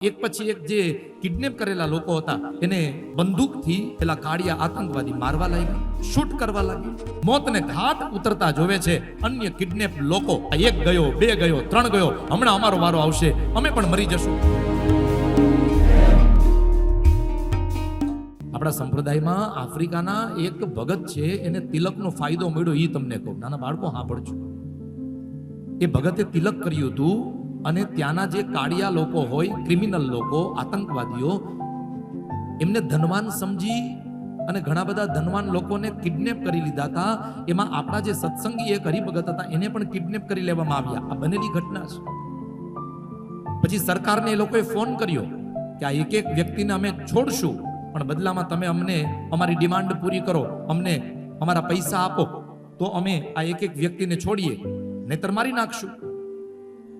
એક પછી એક જે કિડનેપ કરેલા લોકો હતા, એને બંદૂકથી પેલા કાળિયા આતંકવાદી મારવા લાગ્યા શૂટ કરવા લાગ્યા. મોતને ઘાટ ઉતરતા જોવે છે, અન્ય કિડનેપ લોકો એક ગયો, બે ગયો, ત્રણ ગયો, હમણાં અમારો વારો આવશે, અમે પણ મરી જશું. આપણા સંપ્રદાયમાં આફ્રિકાના એક ભગત છે, એને તિલકનો ફાયદો મળ્યો એ તમને કહું. નાના બાળકો, સાંભળજો. એ ભગતે તિલક કર્યું હતું અને ત્યાંના જે કાળિયા લોકો હોય ક્રિમિનલ લોકો, આતંકવાદીઓ, એમને ધનવાન સમજી અને ઘણા બધા ધનવાન લોકોને કિડનેપ કરી લીધા હતા. એમાં આપણા જે સત્સંગી એક હરિભગત હતા, એને પણ કિડનેપ કરી લેવામાં આવ્યા. આ બનેલી ઘટના છે. પછી સરકારને એ લોકોએ ફોન કર્યો કે આ એક એક વ્યક્તિને અમે છોડશું, પણ બદલામાં તમે અમને અમારી ડિમાન્ડ પૂરી કરો, અમને અમારા પૈસા આપો, તો અમે આ એક એક વ્યક્તિને છોડીએ, નહીતર મારી નાખશું.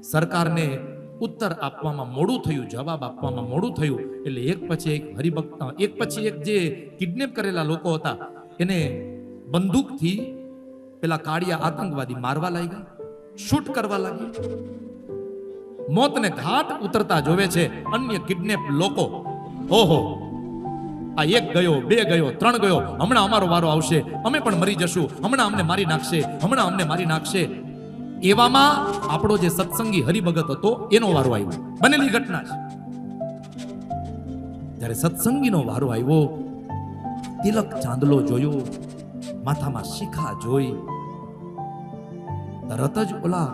સરકારને ઉત્તર આપવામાં મોડું થયું, જવાબ આપવામાં મોડું થયું. એટલે એક પછી એક હરિભક્ત, એક પછી એક જે કિડનેપ કરેલા લોકો હતા, એને બંદૂકથી પેલા કાળિયા આતંકવાદી મારવા લાગ્યા, શૂટ કરવા લાગ્યા. મોતને ઘાટ ઉતરતા જોવે છે અન્ય કિડનેપ લોકો. ઓહો, આ એક ગયો, બે ગયો, ત્રણ ગયો. હમણાં અમારો વારો આવશે. અમે પણ મરી જશું. હમણાં અમને મારી નાખશે. હમણાં અમને મારી નાખશે. એવામાં આપણો જે સત્સંગી હરિભગત હતો, એનો વારો આવ્યો. બનેલી ઘટના છે. જ્યારે સત્સંગીનો વારો આવ્યો, તિલક ચાંદલો જોયો, માથામાં શિખા જોઈ, તરત જ ઓલા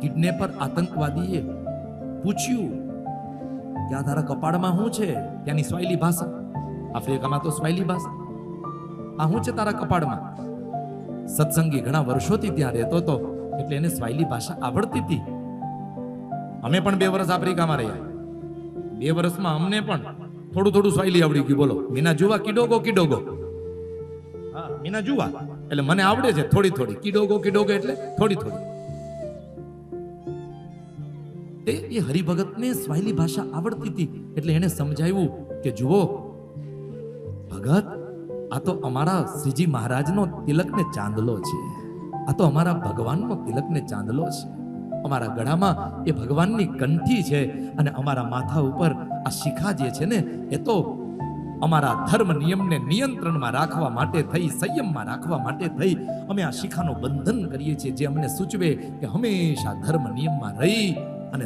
કિડનેપર આતંકવાદીએ પૂછ્યું કે આ તારા કપાળમાં શું છે? ત્યાંની સ્વાયલી ભાષા. આફ્રિકામાં તો સ્વાયલી ભાષા. આ શું છે તારા કપાળમાં? સત્સંગી ઘણા વર્ષોથી ત્યાં રહેતો હતો. એટલે એને સ્વાયલી ભાષા આવડતી હતી. અમે પણ બે વર્ષ આફ્રિકામાં રહ્યા. બે વર્ષમાં અમને પણ થોડું થોડું સ્વાયલી આવડી ગયું. બોલો, મીના જુવા, કિડોગો કિડોગો? મીના જુવા. એટલે મને આવડે છે થોડી થોડી. કિડોગો કિડોગો એટલે થોડી થોડી. તે એ હરિભગતને સ્વાયલી ભાષા આવડતી હતી. એટલે એને સમજાવ્યું કે, જુઓ, ભગત, આ તો અમારા શ્રીજી મહારાજનો તિલકને ચાંદલો છે. આ તો અમારા ભગવાનનો તિલકને ચાંદલો છે. અમારા ગળામાં એ ભગવાનની કંઠી છે અને અમારા માથા ઉપર આ શિખા જે છે ને, એ તો અમારા ધર્મ નિયમને નિયંત્રણમાં રાખવા માટે થઈ, સંયમમાં રાખવા માટે થઈ, અમે આ શિખાનો બંધન કરીએ છીએ જે અમને સૂચવે કે હંમેશા ધર્મ નિયમમાં રહી અને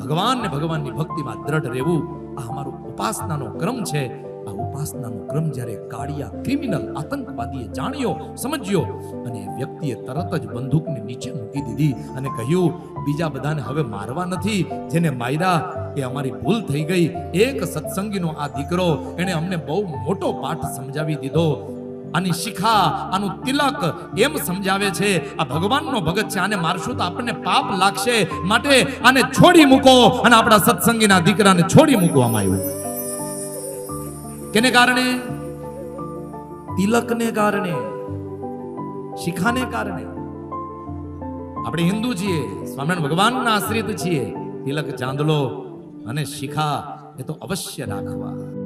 ભગવાન ને ભગવાનની ભક્તિમાં દ્રઢ રહેવું આ અમારો ઉપાસનાનો ક્રમ છે. આ ઉપાસનાનો ક્રમ જ્યારે કાળિયા ક્રિમિનલ આતંકવાદીએ જાણ્યો, સમજ્યો અને વ્યક્તિએ તરત જ બંદૂકને નીચે મૂકી દીધી અને કહ્યું, બીજા બધાને હવે મારવા નથી, જેને માર્યા એ અમારી ભૂલ થઈ ગઈ. એક સત્સંગીનો આ દીકરો એણે અમને બહુ મોટો પાઠ સમજાવી દીધો. આની શિખા, આનું તિલક એમ સમજાવે છે, આ ભગવાનનો ભગત છે, આને મારશું તો આપણને પાપ લાગશે. માટે આને છોડી મૂકો અને આપણા સત્સંગીના દીકરાને છોડી મૂકવામાં આવ્યું. કેને કારણે? તિલકને કારણે. શિખાને કારણે. આપણે હિન્દુ છીએ, સ્વામિનારાયણ ભગવાનના આશ્રિત છીએ. તિલક, ચાંદલો અને શિખા એ તો અવશ્ય રાખવા.